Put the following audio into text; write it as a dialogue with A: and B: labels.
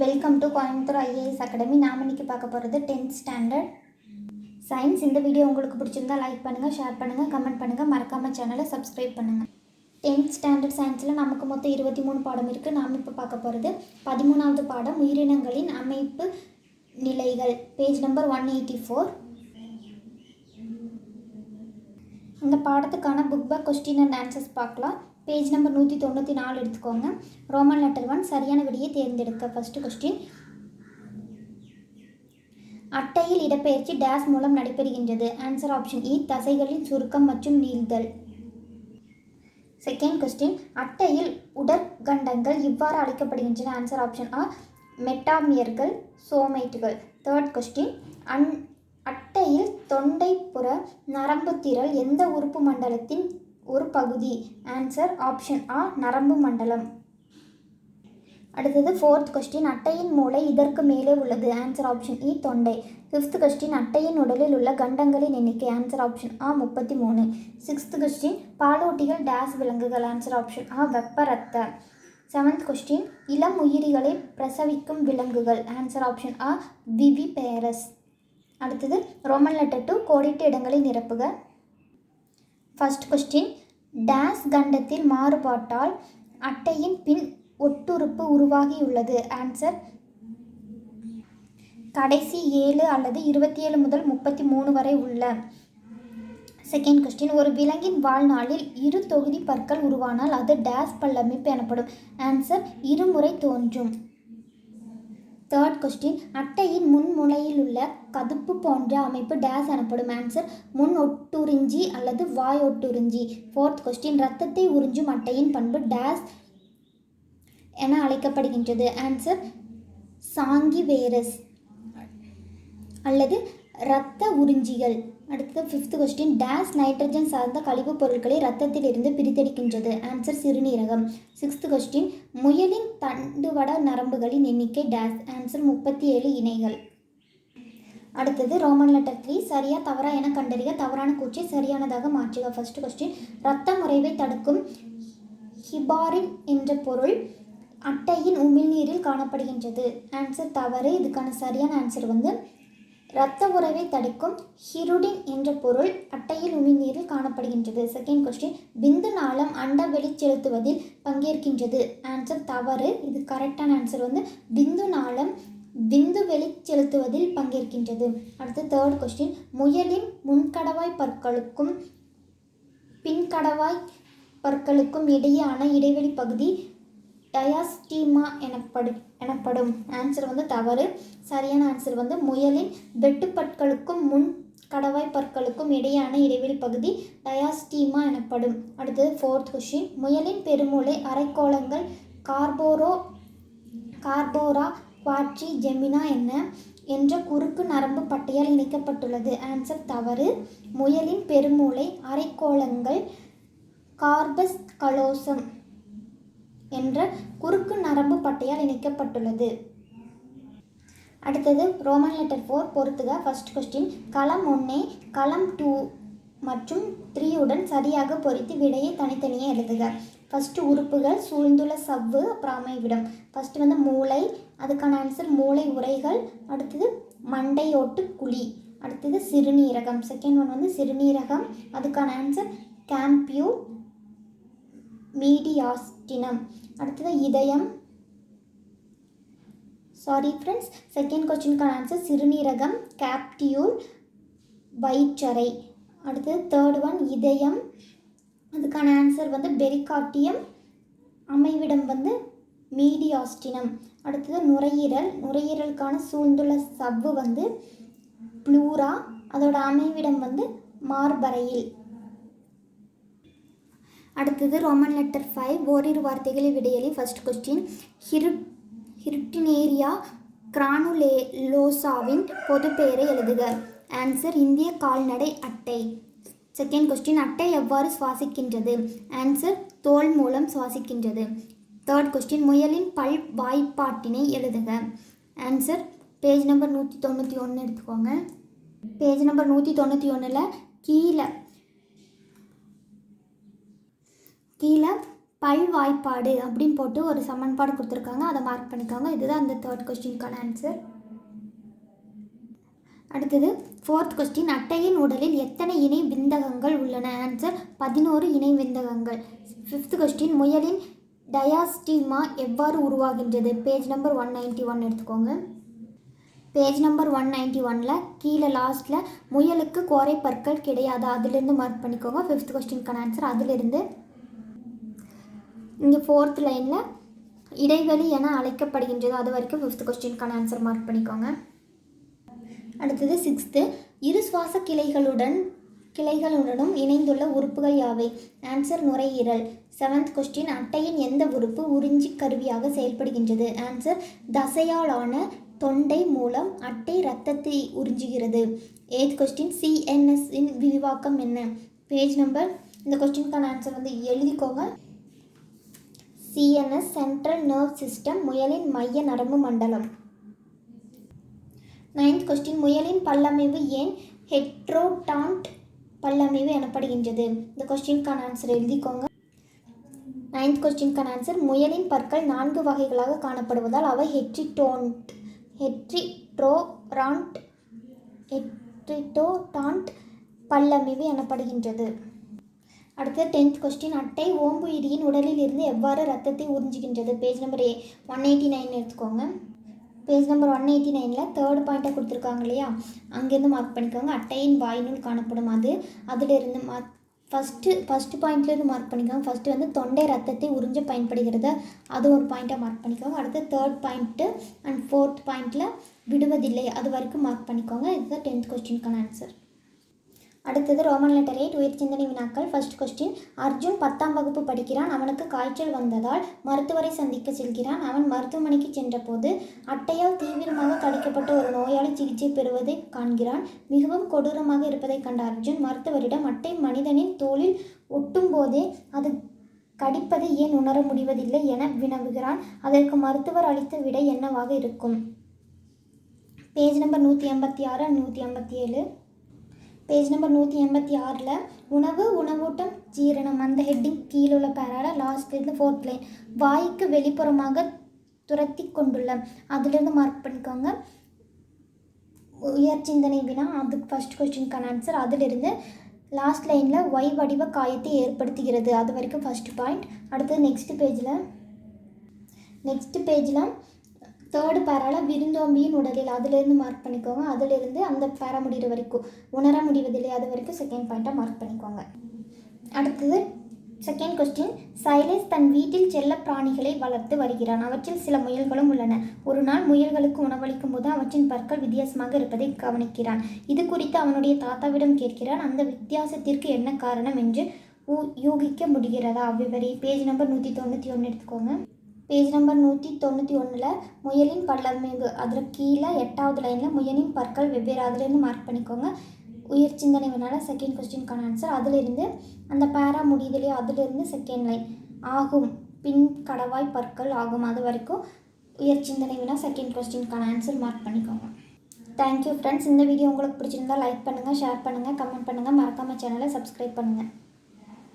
A: Welcome to Coimbatore IAS academy நாம் இன்றைக்கி பார்க்க போகிறது டென்த் ஸ்டாண்டர்ட் சயின்ஸ் இந்த வீடியோ உங்களுக்கு பிடிச்சிருந்தா லைக் பண்ணுங்கள் ஷேர் பண்ணுங்கள் கமெண்ட் பண்ணுங்கள் மறக்காமல் சேனலை சப்ஸ்கிரைப் பண்ணுங்கள் டென்த் ஸ்டாண்டர்ட் சயின்ஸில் நமக்கு மொத்தம் இருபத்தி மூணு பாடம் இருக்குது நாம் இப்போ பார்க்க போகிறது பதிமூணாவது பாடம் உயிரினங்களின் அமைப்பு நிலைகள். Page number one eighty four இந்த பாடத்துக்கான book back question and answers பார்க்கலாம். பேஜ் நம்பர் நூற்றி தொண்ணூற்றி நாலு எடுத்துக்கோங்க. ரோமன் லெட்டர் ஒன் சரியான விடையை தேர்ந்தெடுக்க. ஃபஸ்ட்டு கொஸ்டின் அட்டையில் இடப்பெயர்ச்சி டேஸ் மூலம் நடைபெறுகின்றது. ஆன்சர் ஆப்ஷன் இ தசைகளின் சுருக்கம் மற்றும் நீள்தல். செகண்ட் கொஸ்டின் அட்டையில் உடற்கண்டங்கள் இவ்வாறு அழைக்கப்படுகின்றன. ஆன்சர் ஆப்ஷன் ஆ மெட்டாமியர்கள் சோமைட்டுகள். தேர்ட் கொஸ்டின் அன் அட்டையில் தொண்டைப்புற நரம்பு திரள் எந்த உறுப்பு மண்டலத்தின் ஒரு பகுதி. ஆன்சர் ஆப்ஷன் ஆ நரம்பு மண்டலம். அடுத்தது ஃபோர்த் கொஸ்டின் அட்டையின் மூளை இதற்கு மேலே உள்ளது. ஆன்சர் ஆப்ஷன் இ தொண்டை. ஃபிஃப்த் கொஸ்டின் அட்டையின் உடலில் உள்ள கண்டங்களின் எண்ணிக்கை. ஆன்சர் ஆப்ஷன் ஆ முப்பத்தி மூணு சிக்ஸ்த் கொஸ்டின் பாலூட்டிகள் டேஸ் விலங்குகள். ஆன்சர் ஆப்ஷன் ஆ வெப்ப ரத்த செவன்த் கொஸ்டின் இளம் உயிரிகளை பிரசவிக்கும் விலங்குகள். ஆன்சர் ஆப்ஷன் ஆ விவி பேரஸ் அடுத்தது ரோமன் லெட்டர் டூ கோடிட்ட இடங்களை நிரப்புக. ஃபர்ஸ்ட் கொஸ்டின் டேஸ் கண்டத்தில் மாறுபாட்டால் அட்டையின் பின் ஒட்டுறுப்பு உருவாகியுள்ளது. ஆன்சர் கடைசி ஏழு அல்லது இருபத்தி ஏழு முதல் முப்பத்தி மூணு வரை உள்ள செகண்ட் கொஸ்டின் ஒரு விலங்கின் வாழ்நாளில் இரு தொகுதி பற்கள் உருவானால் அது டேஸ் பல்லமைப்பு எனப்படும். ஆன்சர் இருமுறை தோன்றும். தேர்ட் கொஸ்டின் அட்டையின் முன்முனையில் உள்ள கதுப்பு போன்ற அமைப்பு டேஸ் எனப்படும் ஆன்சர் முன் ஒட்டுறிஞ்சி அல்லது வாய் ஒட்டுறிஞ்சி. ஃபோர்த் கொஸ்டின் ரத்தத்தை உறிஞ்சும் அட்டையின் பண்பு டேஸ் என அழைக்கப்படுகின்றது. ஆன்சர் சாங்கி வேரஸ் அல்லது இரத்த உறிஞ்சிகள். அடுத்தது ஃபிஃப்த் கொஸ்டின் டேஸ் நைட்ரஜன் சார்ந்த கழிவுப் பொருட்களை ரத்தத்திலிருந்து பிரித்தெடுக்கின்றது. ஆன்சர் சிறுநீரகம். சிக்ஸ்த் கொஸ்டின் முயலின் தண்டுவட நரம்புகளின் எண்ணிக்கை டேஸ் ஆன்சர் முப்பத்தி ஏழு இணைகள். அடுத்தது ரோமன் லெட்டர் த்ரீ சரியா தவறா என கண்டறிய தவறான கூச்சை சரியானதாக மாற்றுக. ஃபர்ஸ்ட் கொஸ்டின் ரத்த முறைவை தடுக்கும் ஹிபாரின் என்ற பொருள் அட்டையின் உமிழ்நீரில் காணப்படுகின்றது. ஆன்சர் தவறு. இதுக்கான சரியான ஆன்சர் வந்து இரத்த உறவை தடுக்கும் ஹிருடின் என்ற பொருள் அட்டையில் உமிழ்நீரில் காணப்படுகின்றது. செகண்ட் கொஸ்டின் பிந்து நாளம் அண்ட வெளிச்செலுத்துவதில் பங்கேற்கின்றது. ஆன்சர் தவறு. இது கரெக்டான ஆன்சர் வந்து பிந்து நாளம் பிந்து வெளிச்செலுத்துவதில் பங்கேற்கின்றது. அடுத்து தேர்ட் கொஸ்டின் முயலின் முன்கடவாய் பற்களுக்கும் பின்கடவாய் பற்களுக்கும் இடையேயான இடைவெளி பகுதி டயாஸ்டீமா எனப்படு எனப்படும். ஆன்சர் வந்து தவறு. சரியான ஆன்சர் வந்து முயலின் வெட்டுப்பற்களுக்கும் முன் கடவாய் பற்களுக்கும் இடையான இடைவெளி பகுதி டயாஸ்டீமா எனப்படும். அடுத்தது ஃபோர்த் கொஷின் முயலின் பெருமூளை அரைக்கோளங்கள் கார்போரோ கார்போரா குவாட்ரி ஜெமினா என்ன? என்ற குறுக்கு நரம்பு பட்டையால் இணைக்கப்பட்டுள்ளது. ஆன்சர் தவறு. முயலின் பெருமூளை அரைக்கோளங்கள் கார்பஸ் கலோசம் என்ற குறுக்கு நரம்பு பட்டையால் இணைக்கப்பட்டுள்ளது. அடுத்தது ரோமன் லெட்டர் ஃபோர் பொறுத்துக. ஃபர்ஸ்ட் கொஸ்டின் களம் ஒன்னே களம் டூ மற்றும் த்ரீயுடன் சரியாக பொறித்து விடையை தனித்தனியே எழுதுக. ஃபஸ்ட்டு உறுப்புகள் சூழ்ந்துள்ள சவ்வு அப்புறம் அமைவிடம். ஃபஸ்ட்டு வந்து மூளை அதுக்கான ஆன்சர் மூளை உரைகள் அடுத்தது மண்டையோட்டு குழி. அடுத்தது சிறுநீரகம். செகண்ட் ஒன் வந்து சிறுநீரகம். அதுக்கான ஆன்சர் கேம்பியூ மீடியாஸ்டினம் அடுத்தது இதயம். சாரி ஃப்ரெண்ட்ஸ் செகண்ட் கொஸ்டினுக்கான ஆன்சர் சிறுநீரகம் கேப்டியூல் வயிற்றறை அடுத்தது தேர்ட் ஒன் இதயம். அதுக்கான ஆன்சர் வந்து பெரிகாட்டியம் அமைவிடம் வந்து மீடியாஸ்டினம். அடுத்தது நுரையீரல். நுரையீரலுக்கான சூழ்ந்துள்ள சவ்வு வந்து ப்ளூரா. அதோட அமைவிடம் வந்து மார்பறையில். அடுத்தது ரோமன் லெட்டர் ஃபைவ் ஓரிரு வார்த்தைகளை விடையலி ஃபர்ஸ்ட் கொஸ்டின் ஹிரு ஹிருட்டினேரியா கிரானுலேலோசாவின் பொதுப்பெயரை எழுதுக. ஆன்சர் இந்திய கால்நடை அட்டை. செகண்ட் கொஸ்டின் அட்டை எவ்வாறு சுவாசிக்கின்றது? ஆன்சர் தோல் மூலம் சுவாசிக்கின்றது. தேர்ட் கொஸ்டின் முயலின் பல் வாய்ப்பாட்டினை எழுதுக. ஆன்சர் பேஜ் நம்பர் நூற்றி தொண்ணூற்றி ஒன்று எடுத்துக்கோங்க. பேஜ் நம்பர் நூற்றி தொண்ணூற்றி ஒன்றில் கீழே கீழே பல் வாய்ப்பாடு அப்படின்னு போட்டு ஒரு சமன்பாடு கொடுத்துருக்காங்க. அதை மார்க் பண்ணிக்கோங்க. இதுதான் அந்த தேர்ட் கொஸ்டினுக்கான ஆன்சர் அடுத்தது ஃபோர்த் கொஸ்டின் அட்டையின் உடலில் எத்தனை இணை விந்தகங்கள் உள்ளன? ஆன்சர் பதினோரு இணை விந்தகங்கள். ஃபிஃப்த் கொஸ்டின் முயலின் டயாஸ்டிமா எவ்வாறு உருவாகின்றது? Page number one ninety one எடுத்துக்கோங்க. பேஜ் நம்பர் ஒன் நைன்ட்டி ஒனில் கீழே லாஸ்ட்டில் முயலுக்கு கோரை பற்கள் கிடையாது. அதிலிருந்து மார்க் பண்ணிக்கோங்க. ஃபிஃப்த் கொஸ்டினுக்கான ஆன்சர் அதிலிருந்து இங்கே ஃபோர்த் லைனில் இடைவெளி என அழைக்கப்படுகின்றது. அது வரைக்கும் ஃபிஃப்த் கொஸ்டினுக்கான ஆன்சர் மார்க் பண்ணிக்கோங்க. அடுத்தது சிக்ஸ்த்து இரு சுவாச கிளைகளுடன் கிளைகளுடனும் இணைந்துள்ள உறுப்புகள் யாவை? ஆன்சர் நுரையீரல். செவன்த் கொஸ்டின் அட்டையின் எந்த உறுப்பு உறிஞ்சி கருவியாக செயல்படுகின்றது? ஆன்சர் தசையாலான தொண்டை மூலம் அட்டை இரத்தத்தை உறிஞ்சுகிறது. எய்த் கொஸ்டின் சிஎன்எஸ் இன் விரிவாக்கம் என்ன? பேஜ் நம்பர் இந்த கொஸ்டினுக்கான ஆன்சர் வந்து எழுதிக்கோங்க. சிஎன்எஸ் சென்ட்ரல் நர்வ் சிஸ்டம் முயலின் மைய நரம்பு மண்டலம். நைன்த் கொஸ்டின் முயலின் பல்லமைவு ஏன் ஹெட்ரோடான்ட் பல்லமைவு எனப்படுகின்றது? இந்த கொஸ்டினுக்கான ஆன்சர் எழுதிக்கோங்க. நைன்த் கொஸ்டினுக்கான ஆன்சர் முயலின் பற்கள் நான்கு வகைகளாக காணப்படுவதால் அவை ஹெட்ரிடோன்ட் ஹெட்ரிட்ரோரான்ட் ஹெட்ரிட்டோடான்ட் பல்லமைவு எனப்படுகின்றது. அடுத்து டென்த் கொஸ்டின் அட்டை ஓம்பு இடியின் உடலில் இருந்து எவ்வாறு ரத்தத்தை உறிஞ்சுகின்றது? Page number uh one eighty nine எடுத்துக்கோங்க. பேஜ் நம்பர் ஒன் எயிட்டி நைனில் தேர்ட் பாயிண்ட்டாக கொடுத்துருக்காங்க இல்லையா? அங்கேருந்து மார்க் பண்ணிக்கோங்க. அட்டையின் வாயினுள் காணப்படும் அது. அதிலிருந்து மார்க் ஃபஸ்ட்டு ஃபஸ்ட்டு பாயிண்ட்லேருந்து மார்க் பண்ணிக்கோங்க. ஃபஸ்ட்டு வந்து தொண்டை ரத்தத்தை உறிஞ்ச பயன்படுகிறது. அது ஒரு பாயிண்ட்டாக மார்க் பண்ணிக்கோங்க. அடுத்து தேர்ட் பாயிண்ட்டு அண்ட் ஃபோர்த் பாயிண்ட்டில் விடுவதில்லை. அது வரைக்கும் மார்க் பண்ணிக்கோங்க. இதுதான் டென்த் கொஸ்டினுக்கான ஆன்சர் அடுத்தது ரோமன் லெட்டர் எயிட் உயிர் சிந்தனை வினாக்கள். ஃபர்ஸ்ட் கொஸ்டின் அர்ஜுன் பத்தாம் வகுப்பு படிக்கிறான். அவனுக்கு காய்ச்சல் வந்ததால் மருத்துவரை சந்திக்க செல்கிறான். அவன் மருத்துவமனைக்கு சென்றபோது அட்டையால் தீவிரமாக கடிக்கப்பட்ட ஒரு நோயாளி சிகிச்சை பெறுவதை காண்கிறான். மிகவும் கொடூரமாக இருப்பதை கண்ட அர்ஜுன் மருத்துவரிடம் அட்டை மனிதனின் தோளில் ஒட்டும் போதே அது கடிப்பதை ஏன் உணர முடிவதில்லை என வினவுகிறான். அதற்கு மருத்துவர் அளித்த விடை என்னவாக இருக்கும்? பேஜ் நம்பர் நூற்றி எண்பத்தி ஆறு நூற்றி ஐம்பத்தி ஏழு. பேஜ் நம்பர் நூற்றி எண்பத்தி ஆறில் உணவு உணவூட்டம் ஜீரணம். அந்த ஹெட்டிங் கீழே உள்ள பேரால லாஸ்ட்லேருந்து ஃபோர்த் லைன் வாய்க்கு வெளிப்புறமாக துரத்தி கொண்டுள்ள அதுலேருந்து மார்க் பண்ணிக்கோங்க. உயர் சிந்தனை வினா அதுக்கு ஃபஸ்ட் கொஸ்டினுக்கான ஆன்சர் அதிலிருந்து லாஸ்ட் லைனில் ஒய் வடிவ காயத்தை ஏற்படுத்துகிறது. அது வரைக்கும் ஃபஸ்ட் பாயிண்ட் அடுத்தது நெக்ஸ்ட் பேஜில் நெக்ஸ்ட் பேஜில் தேர்டு பேரால் விருந்தோம்பியின் உடலில் அதுலேருந்து மார்க் பண்ணிக்கோங்க. அதுலேருந்து அந்த பேரா முடிகிற வரைக்கும் உணர முடிவதில்லை அது வரைக்கும் செகண்ட் பாயிண்ட்டாக மார்க் பண்ணிக்கோங்க. அடுத்தது செகண்ட் கொஸ்டின் சைலேஷ் தன் வீட்டில் செல்ல பிராணிகளை வளர்த்து வருகிறான். அவற்றில் சில முயல்களும் உள்ளன. ஒரு நாள் முயல்களுக்கு உணவளிக்கும் போது அவற்றின் பற்கள் வித்தியாசமாக இருப்பதை கவனிக்கிறான். இது குறித்து அவனுடைய தாத்தாவிடம் கேட்கிறான். அந்த வித்தியாசத்திற்கு என்ன காரணம் என்று ஊ- யூகிக்க முடிகிறதா? விவரி பேஜ் நம்பர் நூற்றி தொண்ணூற்றி ஒன்று எடுத்துக்கோங்க. பேஜ் நம்பர் நூற்றி தொண்ணூற்றி ஒன்றில் முயலின் பல்லமைவு. அதில் கீழே எட்டாவது லைனில் முயலின் பற்கள் வெவ்வேறு. அதுலேருந்து மார்க் பண்ணிக்கோங்க. உயிர் சிந்தனை வேணால செகண்ட் கொஸ்டினுக்கான ஆன்சர் அதிலிருந்து அந்த பேரா முடியுதுலையோ அதிலிருந்து செகண்ட் லைன் ஆகும். பின் கடவாய் பற்கள் ஆகும். அது வரைக்கும் உயர் சிந்தனை வேணா செகண்ட் கொஸ்டினுக்கான ஆன்சர் மார்க் பண்ணிக்கோங்க. தேங்க்யூ ஃப்ரெண்ட்ஸ் இந்த வீடியோ உங்களுக்கு பிடிச்சிருந்தா லைக் பண்ணுங்கள் ஷேர் பண்ணுங்கள் கமெண்ட் பண்ணுங்கள் மறக்காமல் சேனலை சப்ஸ்கிரைப் பண்ணுங்கள்